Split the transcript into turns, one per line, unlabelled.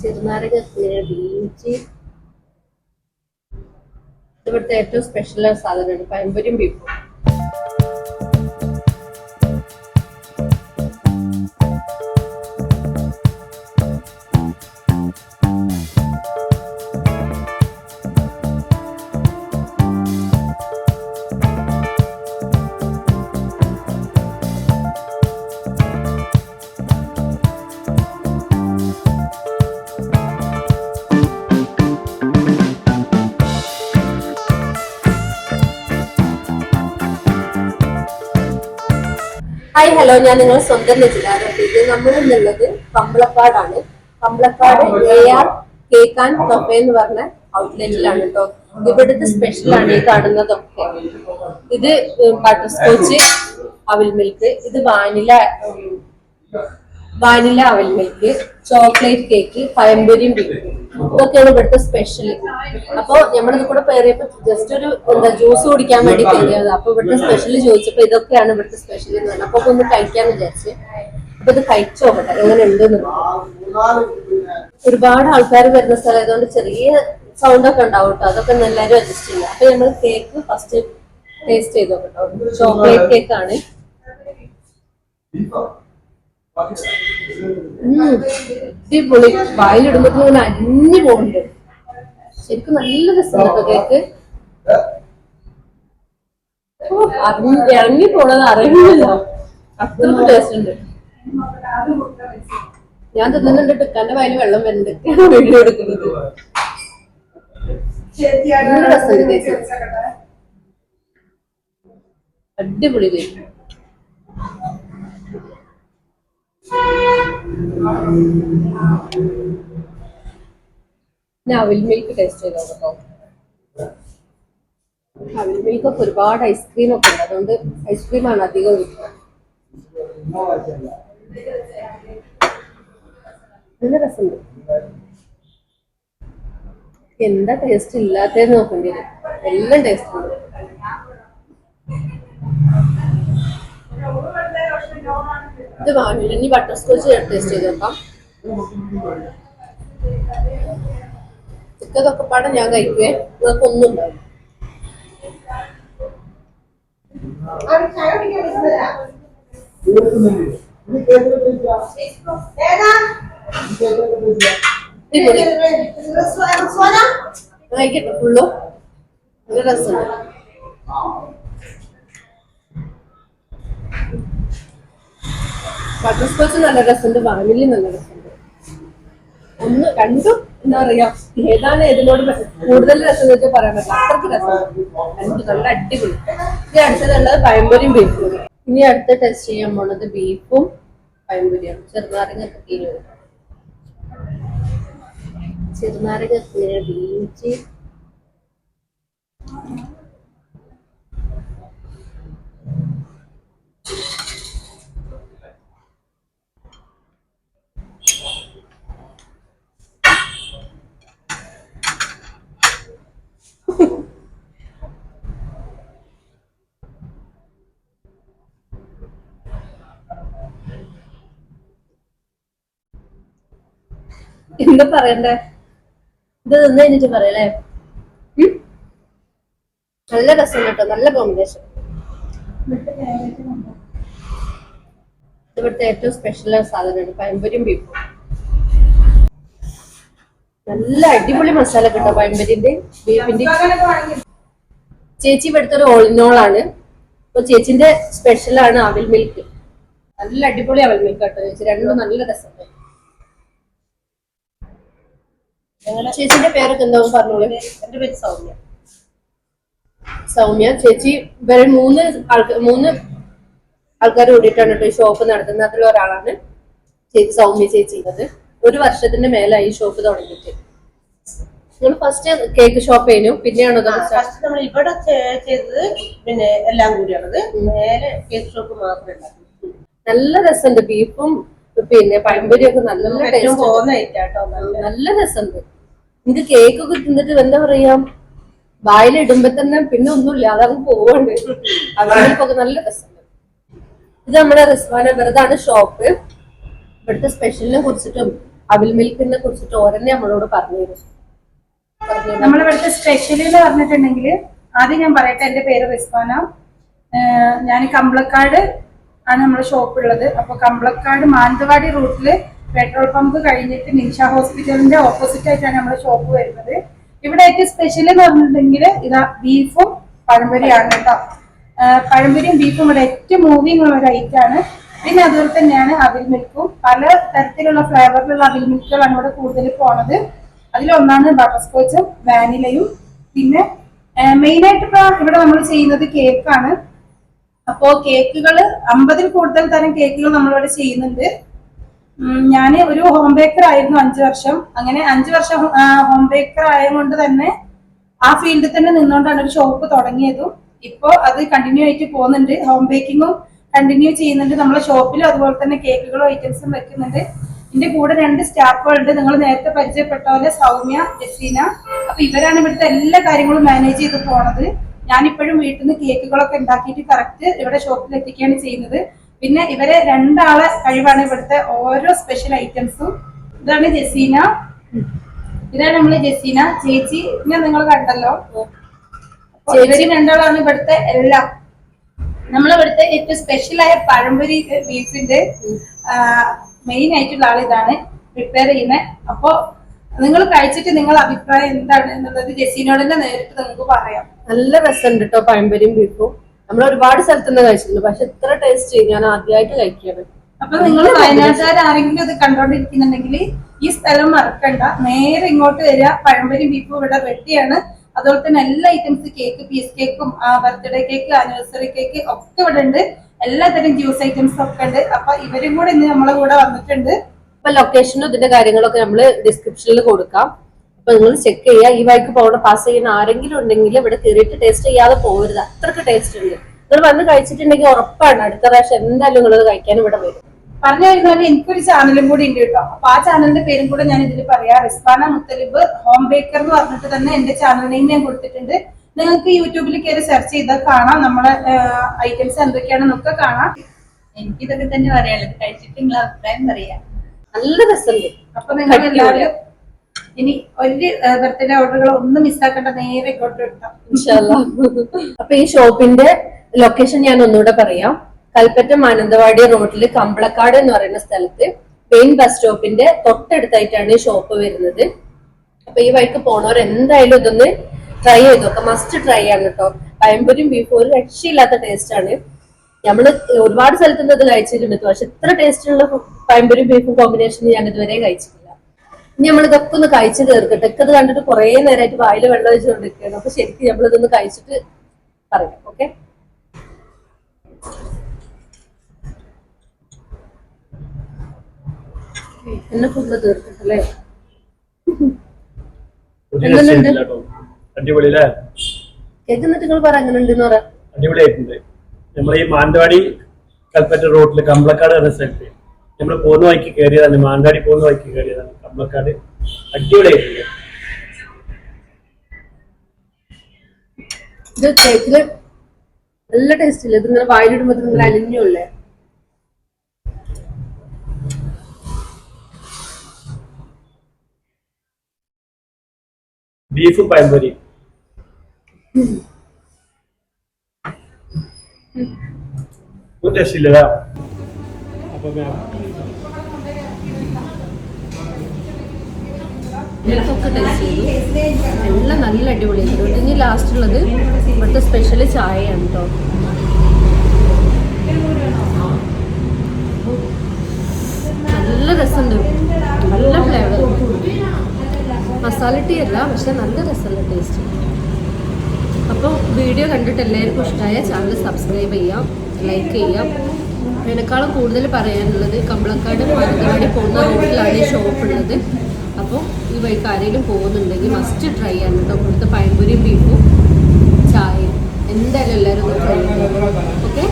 ചെറുനാരക ബീഞ്ച് ഇവിടുത്തെ ഏറ്റവും സ്പെഷ്യൽ സാധനമാണ് പഴംപൊരിയും ബീഫും ഹായ് ഹലോ ഞാൻ നിങ്ങൾ സ്വന്തം രചിതാരം ഇത് നമ്മൾ എന്നുള്ളത് കമ്പളക്കാടാണ് Kambalakkad A R cake and എന്ന് പറഞ്ഞ ഔട്ട്ലെറ്റിലാണ് കേട്ടോ ഇവിടുത്തെ സ്പെഷ്യൽ ആണ് ഈ കാണുന്നതൊക്കെ. ഇത് ബട്ടർ സ്കോച്ച് അവിൽ മിൽക്ക് ഇത് വാനില വാനില അവൽ മിൽക്ക് ചോക്ലേറ്റ് കേക്ക് പഴംപൊരിയും ബീഫും. ഇതൊക്കെയാണ് ഇവിടുത്തെ സ്പെഷ്യൽ അപ്പൊ നമ്മളിത് കൂടെ പേറിയപ്പോ ജസ്റ്റ് ഒരു എന്താ ജ്യൂസ് കുടിക്കാൻ വേണ്ടി കയറിയത് അപ്പൊ ഇവിടുത്തെ സ്പെഷ്യൽ ചോദിച്ചപ്പോ ഇതൊക്കെയാണ് ഇവിടുത്തെ സ്പെഷ്യൽ എന്ന് പറഞ്ഞത്. അപ്പൊ ഒന്ന് കഴിക്കാന്ന് വിചാരിച്ച്. അപ്പൊ ഇത് കഴിച്ചു നോക്കട്ടെ എങ്ങനെ ഉണ്ടെന്ന് ഒരുപാട് ആൾക്കാർ വരുന്ന സ്ഥലം ആയതുകൊണ്ട് ചെറിയ സൗണ്ട് ഒക്കെ ഉണ്ടാവും കേട്ടോ. അതൊക്കെ എല്ലാരും അഡ്ജസ്റ്റ് ചെയ്യാം അപ്പൊ നമ്മൾ കേക്ക് ഫസ്റ്റ് ടേസ്റ്റ് ചെയ്ത് നോക്കട്ടോ ചോക്ലേറ്റ് കേക്ക് ആണ്. ഉം. അടിപൊളി വായിലിടുമ്പോ ഇങ്ങനെ അരിഞ്ഞു പോകുന്നുണ്ട്. ശരിക്കും നല്ല രസമുണ്ട് കേക്ക്. ഇറങ്ങി പോണത് അറിയുന്നില്ല. അത്രയ്ക്ക് ടേസ്റ്റ് ഞാൻ തിന്നുന്നുണ്ട് ടിക്കാന്റെ വായിൽ വെള്ളം വരുന്നുണ്ട്. വീഡിയോ എടുക്കുന്നത് നല്ല രസമുണ്ട് അടിപൊളി കേക്ക്. ഞാൻ അവിൽ മിൽക്ക് ടേസ്റ്റ് ചെയ്തോ കേട്ടോ? അവിൽ മിൽക്ക് ഒക്കെ ഒരുപാട് ഐസ്ക്രീം ഒക്കെ ഉണ്ട്. അതുകൊണ്ട് ഐസ്ക്രീമാണ് അധികം കിട്ടുക നല്ല രസമുണ്ട്. എന്താ ടേസ്റ്റ് ഇല്ലാത്തതെന്ന് നോക്കേണ്ടി? വരും എല്ലാം ടേസ്റ്റ് ഉണ്ട്. ഇത് വാങ്ങില്ല ഇനി ബട്ടർ സ്കോച്ച് ടേസ്റ്റ് ചെയ്ത് നോക്കാം. ചിക്കതൊക്കെ പാടെ ഞാൻ കഴിക്കുവേ. നിങ്ങൾക്ക് ഒന്നും ഉണ്ടാവും കഴിക്കട്ടെ ഫുള്ളോ. നല്ല രസമുണ്ട് ബട്ടർ സ്കോച്ച് നല്ല രസമുണ്ട് വാനിലി നല്ല രസമുണ്ട്. ഒന്ന് രണ്ടും എന്താ പറയാ ഏതാണ് ഏതിനോട് കൂടുതൽ രസം വെച്ചാൽ പറയാൻ പറ്റില്ല അത്രയ്ക്ക് രസമാണ് രണ്ടും നല്ല അടിപൊളി. ഇനി അടുത്തതുള്ളത് പഴംപൊരിയും ബീഫും. ഇനി അടുത്ത ടെസ്റ്റ് ചെയ്യാൻ പോണത് ബീഫും പഴംപൊരിയാണ്. ചെറുനാരങ്ങ കുട്ടീന് ചെറുനാരങ്ങ എന്താ പറയണ്ടേ? ഇത് നിന്ന് കഴിഞ്ഞിട്ട് പറയല്ലേ? നല്ല രസം കേട്ടോ നല്ല കോമ്പിനേഷൻ ഇവിടുത്തെ ഏറ്റവും സ്പെഷ്യൽ സാധനമാണ് പഴംപൊരിയും ബീഫും നല്ല അടിപൊളി മസാല കേട്ടോ പഴംപൊരിന്റെ ബീഫിന്റെ ചേച്ചി ഇവിടുത്തെ ഒരു ഓളിനോളാണ് അപ്പൊ ചേച്ചിന്റെ സ്പെഷ്യൽ ആണ് അവിൽ മിൽക്ക് നല്ല അടിപൊളി അവൽ മിൽക്ക് കേട്ടോ ചേച്ചി. രണ്ടും നല്ല രസമുണ്ട്. ചേച്ചിന്റെ പേരൊക്കെ എന്താ പറഞ്ഞോളൂ.
എന്റെ പേര് സൗമ്യ.
സൗമ്യ ചേച്ചി വേറെ മൂന്ന് ആൾക്കാർ മൂന്ന് ആൾക്കാർ കൂടിയിട്ടാണ് കേട്ടോ ഈ ഷോപ്പ് നടത്തുന്നത്. അതിൽ ഒരാളാണ് ചേച്ചി സൗമ്യ ചേച്ചി അത് ഒരു വർഷത്തിന്റെ മേലായി ഈ ഷോപ്പ് തുടങ്ങിയിട്ട്. നിങ്ങൾ ഫസ്റ്റ് കേക്ക് ഷോപ്പ് ചെയ്യുന്നു പിന്നെയാണോ?
ഫസ്റ്റ് നമ്മൾ ഇവിടെ ചെയ്തത് പിന്നെ എല്ലാം കൂടിയാണത്. നേരെ കേക്ക് ഷോപ്പ് മാത്രമേ ഉണ്ടാക്കൂ
നല്ല രസമുണ്ട്. ബീഫും പിന്നെ പഴംപൊരിയൊക്കെ നല്ല ടേസ്റ്റ്
പോകുന്ന നല്ല
രസമുണ്ട്. എനിക്ക് കേക്ക് ഒക്കെ തിന്നിട്ട് എന്താ പറയാ? വായിലിടുമ്പോ തന്നെ പിന്നെ ഒന്നുമില്ല അതങ്ങ് പോവാണ്. അവരിക്കൊക്കെ നല്ല രസമുണ്ട് ഇത് നമ്മുടെ റിസ്വാന വെറുതാണ് ഷോപ്പ് ഇവിടുത്തെ സ്പെഷ്യലിനെ കുറിച്ചിട്ടും അവിൽ മിൽക്കിനെ കുറിച്ചിട്ടും ഓരന്നെ നമ്മളോട് പറഞ്ഞു തരും പറഞ്ഞു തരാം.
നമ്മളിവിടുത്തെ സ്പെഷ്യൽ എന്ന് പറഞ്ഞിട്ടുണ്ടെങ്കിൽ ആദ്യം ഞാൻ പറയട്ടെ എന്റെ പേര് റിസ്വാന. ഞാൻ കമ്പളക്കാട് ആണ് നമ്മുടെ ഷോപ്പ് ഉള്ളത്. അപ്പൊ കമ്പളക്കാട് മാനന്തവാടി റൂട്ടിൽ പെട്രോൾ പമ്പ് കഴിഞ്ഞിട്ട് നിഷ ഹോസ്പിറ്റലിന്റെ ഓപ്പോസിറ്റ് ആയിട്ടാണ് നമ്മുടെ ഷോപ്പ് വരുന്നത്. ഇവിടെ ഏറ്റവും സ്പെഷ്യൽ എന്ന് പറഞ്ഞിട്ടുണ്ടെങ്കിൽ ഇതാ ബീഫും പഴംപൊരിയാണ് കേട്ടോ. പഴംപൊരിയും ബീഫും ഇവിടെ ഏറ്റവും മൂവിങ് ഉള്ള ഒരു ഐറ്റം ആണ്. പിന്നെ അതുപോലെ തന്നെയാണ് അവിൽ മിൽക്കും പല തരത്തിലുള്ള ഫ്ലേവറിലുള്ള അവിൽ മിൽക്കുകളാണ് ഇവിടെ കൂടുതൽ പോണത്. അതിലൊന്നാണ് ബട്ടർ സ്കോച്ചും വാനിലയും പിന്നെ മെയിൻ ആയിട്ട് ഇപ്പൊ ഇവിടെ നമ്മൾ ചെയ്യുന്നത് കേക്കാണ് അപ്പോ കേക്കുകൾ അമ്പതിൽ കൂടുതൽ തരം കേക്കുകൾ നമ്മളിവിടെ ചെയ്യുന്നുണ്ട്. ഞാൻ ഒരു ഹോം ബേക്കർ ആയിരുന്നു അഞ്ചു വർഷം. അങ്ങനെ അഞ്ചു വർഷം ഹോം ബേക്കർ ആയതുകൊണ്ട് തന്നെ ആ ഫീൽഡിൽ തന്നെ നിന്നുകൊണ്ടാണ് ഒരു ഷോപ്പ് തുടങ്ങിയതും. ഇപ്പോ അത് കണ്ടിന്യൂ ആയിട്ട് പോകുന്നുണ്ട്. ഹോം ബേക്കിങ്ങും കണ്ടിന്യൂ ചെയ്യുന്നുണ്ട്. നമ്മളെ ഷോപ്പിലും അതുപോലെ തന്നെ കേക്കുകളും ഐറ്റംസും വെക്കുന്നുണ്ട്. എന്റെ കൂടെ രണ്ട് സ്റ്റാഫുകളുണ്ട് നിങ്ങൾ നേരത്തെ പരിചയപ്പെട്ട പോലെ സൗമ്യ ജസീന. അപ്പൊ ഇവരാണ് ഇവിടുത്തെ എല്ലാ കാര്യങ്ങളും മാനേജ് ചെയ്ത് പോണത്. ഞാനിപ്പോഴും വീട്ടിൽ നിന്ന് കേക്കുകളൊക്കെ ഉണ്ടാക്കിയിട്ട് കറക്റ്റ് ഇവിടെ ഷോപ്പിൽ എത്തിക്കുകയാണ് ചെയ്യുന്നത്. പിന്നെ ഇവരെ രണ്ടാളെ കഴിവാണ് ഇവിടുത്തെ ഓരോ സ്പെഷ്യൽ ഐറ്റംസും ഇതാണ് ജസീന. ഇതാണ് നമ്മൾ ജസീന. ചേച്ചി ഞാൻ നിങ്ങൾ കണ്ടല്ലോ. ചേച്ചി. രണ്ടാളാണ് ഇവിടുത്തെ എല്ലാം. നമ്മളിവിടുത്തെ ഏറ്റവും സ്പെഷ്യലായ പഴംപൊരി ബീഫിന്റെ മെയിൻ ആയിട്ടുള്ള ആൾ ഇതാണ്. പ്രിപ്പയർ ചെയ്യുന്നത് അപ്പൊ നിങ്ങൾ കഴിച്ചിട്ട് നിങ്ങളുടെ അഭിപ്രായം എന്താണ് എന്നുള്ളത് ജസീനോട് തന്നെ നേരിട്ട് നിങ്ങൾക്ക് പറയാം.
നല്ല രസമുണ്ട് കേട്ടോ പഴംപൊരിയും ബീഫും നമ്മൾ ഒരുപാട് സ്ഥലത്തുനിന്ന് കഴിച്ചിട്ടുണ്ട്. പക്ഷെ ഇത്ര ടേസ്റ്റ് ഞാൻ ആദ്യമായിട്ട് കഴിക്കുകയാണ്.
അപ്പൊ നിങ്ങൾ വയനാട്ടുകാർ ആരെങ്കിലും ഇത് കണ്ടോണ്ടിരിക്കുന്നുണ്ടെങ്കിൽ ഈ സ്ഥലം മറക്കണ്ട. നേരെ ഇങ്ങോട്ട് വരിക. പഴംപൊരി ബീഫ് ഇവിടെ വെട്ടിയാണ് അതുപോലെ തന്നെ എല്ലാ ഐറ്റംസ് കേക്ക് പീസ് കേക്കും ആ ബർത്ത്ഡേ കേക്ക് ആനിവേഴ്സറി കേക്ക് ഒക്കെ ഇവിടെ ഉണ്ട്. എല്ലാതരം ജ്യൂസ് ഐറ്റംസ് ഒക്കെ ഉണ്ട്. അപ്പൊ ഇവരും കൂടെ ഇന്ന് നമ്മളെ കൂടെ വന്നിട്ടുണ്ട്.
അപ്പൊ ലൊക്കേഷനും ഇതിന്റെ കാര്യങ്ങളൊക്കെ നമ്മൾ ഡിസ്ക്രിപ്ഷനിൽ കൊടുക്കാം. അപ്പൊ നിങ്ങൾ ചെക്ക് ചെയ്യുക. ഈ വഴിക്ക് പോകണ പാസ് ചെയ്യുന്ന ആരെങ്കിലും ഉണ്ടെങ്കിൽ ഇവിടെ കയറിയിട്ട് ടേസ്റ്റ് ചെയ്യാതെ പോകരുത്. അത്രയ്ക്ക് ടേസ്റ്റ് ഉണ്ട്. നിങ്ങൾ വന്ന് കഴിച്ചിട്ടുണ്ടെങ്കിൽ ഉറപ്പാണ്. അടുത്ത പ്രാവശ്യം എന്തായാലും നിങ്ങൾ കഴിക്കാൻ ഇവിടെ വരും.
പറഞ്ഞു കഴിഞ്ഞാൽ എനിക്കൊരു ചാനലും കൂടി ഉണ്ട് കേട്ടോ. അപ്പൊ ആ ചാനലിന്റെ പേരും കൂടെ ഞാൻ ഇതിൽ പറയാം. റിസ്വാന മുത്തലിബ് ഹോം ബേക്കർ എന്ന് പറഞ്ഞിട്ട് തന്നെ എന്റെ ചാനൽ നെയിം ഞാൻ കൊടുത്തിട്ടുണ്ട്. നിങ്ങൾക്ക് യൂട്യൂബിൽ കയറി സെർച്ച് ചെയ്താൽ കാണാം. നമ്മളെ ഐറ്റംസ് എന്തൊക്കെയാണെന്നൊക്കെ കാണാം.
എനിക്കിതൊക്കെ തന്നെ പറയാനുള്ളത്. കഴിച്ചിട്ട് നിങ്ങൾ അഭിപ്രായം പറയാം.
നല്ല രസമുണ്ട്.
അപ്പൊ നിങ്ങൾ എല്ലാവരും ഇനി ഒരു ബർത്ത്ഡേ ഓർഡറുകൾ ഒന്നും മിസ്സാക്കേണ്ട നേരെ.
അപ്പൊ ഈ ഷോപ്പിന്റെ ലൊക്കേഷൻ ഞാൻ ഒന്നുകൂടെ പറയാം. കൽപ്പറ്റ മാനന്തവാടി റോഡിൽ കമ്പളക്കാട് എന്ന് പറയുന്ന സ്ഥലത്ത് മെയിൻ ബസ് സ്റ്റോപ്പിന്റെ തൊട്ടടുത്തായിട്ടാണ് ഈ ഷോപ്പ് വരുന്നത്. അപ്പൊ ഈ വഴിക്ക് പോണവർ എന്തായാലും ഇതൊന്ന് ട്രൈ ചെയ്ത് നോക്കാം. മസ്റ്റ് ട്രൈ ആണ് കേട്ടോ പഴംപൊരിയും ബീഫും ഒരു രക്ഷയില്ലാത്ത ടേസ്റ്റ് ആണ്. നമ്മൾ ഒരുപാട് സ്ഥലത്തുനിന്ന് ഇത് കഴിച്ചിട്ടുണ്ട്. പക്ഷെ ഇത്ര ടേസ്റ്റുള്ള പഴംപൊരിയും ബീഫും കോമ്പിനേഷൻ ഞാൻ ഇതുവരെ കഴിച്ചിട്ടില്ല. ഇനി നമ്മൾ ഇതൊക്കെ ഒന്ന് കഴിച്ചു തീർക്കട്ടെ. ഒക്കെ ഇത് കണ്ടിട്ട് കുറെ നേരമായിട്ട് വായിൽ വെള്ളം വെച്ചുകൊണ്ടിരിക്കുകയാണ് അപ്പൊ ശരിക്കും നമ്മൾ ഇതൊന്ന് കഴിച്ചിട്ട് പറയാം ഓക്കെ? എന്നെ ഫുഡ് തീർക്കട്ടെ അല്ലേ?
ഒരു
എങ്ങനെയുണ്ട്?
രക്ഷയില്ല കേട്ടോ അടിപൊളി അല്ലേ
കേക്ക് എന്നിട്ട് നിങ്ങൾ പറ അങ്ങനെ ഉണ്ടെന്ന് പറയാം
അടിപൊളിയായിട്ടുണ്ട്. നമ്മൾ ഈ മാനന്തവാടി കൽപ്പറ്റ റോഡിൽ കമ്പളക്കാട് എന്ന സ്ഥലത്ത്. നമ്മൾ പോകുന്ന വഴിക്ക് കയറിയതാണ് മാങ്കാടി പോകുന്ന വഴിക്ക് കയറിയതാണ് കമ്പക്കാട് അടിപൊളിയായിട്ടുണ്ട്.
ഇത് കേക്കിൽ നല്ല ടേസ്റ്റ് ഇല്ല? ഇതിങ്ങനെ വായിലിടുമ്പോ നിങ്ങൾ അലിഞ്ഞുള്ളേ
ബീഫും പഴംപൊരിയും. രക്ഷയില്ല അപ്പൊ
എല്ലാം നല്ല അതുകൊണ്ട് ഇനി ലാസ്റ്റ് ഉള്ളത് ഇവിടുത്തെ സ്പെഷ്യൽ ചായയാണ് കേട്ടോ നല്ല രസമുണ്ട്. നല്ല ഫ്ലേവർ മസാല ടീ അല്ല പക്ഷെ നല്ല രസമുള്ള ടേസ്റ്റ് അപ്പോൾ വീഡിയോ കണ്ടിട്ട് എല്ലാവർക്കും ഇഷ്ടമായ ചാനൽ സബ്സ്ക്രൈബ് ചെയ്യാം ലൈക്ക് ചെയ്യാം. അതിനേക്കാളും കൂടുതൽ പറയാനുള്ളത് കമ്പളക്കാട് മാനന്തവാടി പോകുന്ന റോഡിലാണ് ഈ ഷോപ്പ് ഉള്ളത്. അപ്പോൾ ഈ വഴിക്ക് ആരെങ്കിലും പോകുന്നുണ്ടെങ്കിൽ മസ്റ്റ് ട്രൈ ചെയ്യാൻ കേട്ടോ. ഇവിടുത്തെ പഴംപൊരിയും ബീഫും ചായയും. എന്തായാലും എല്ലാവരും ഒന്ന് ട്രൈ ചെയ്യാം. ഓക്കെ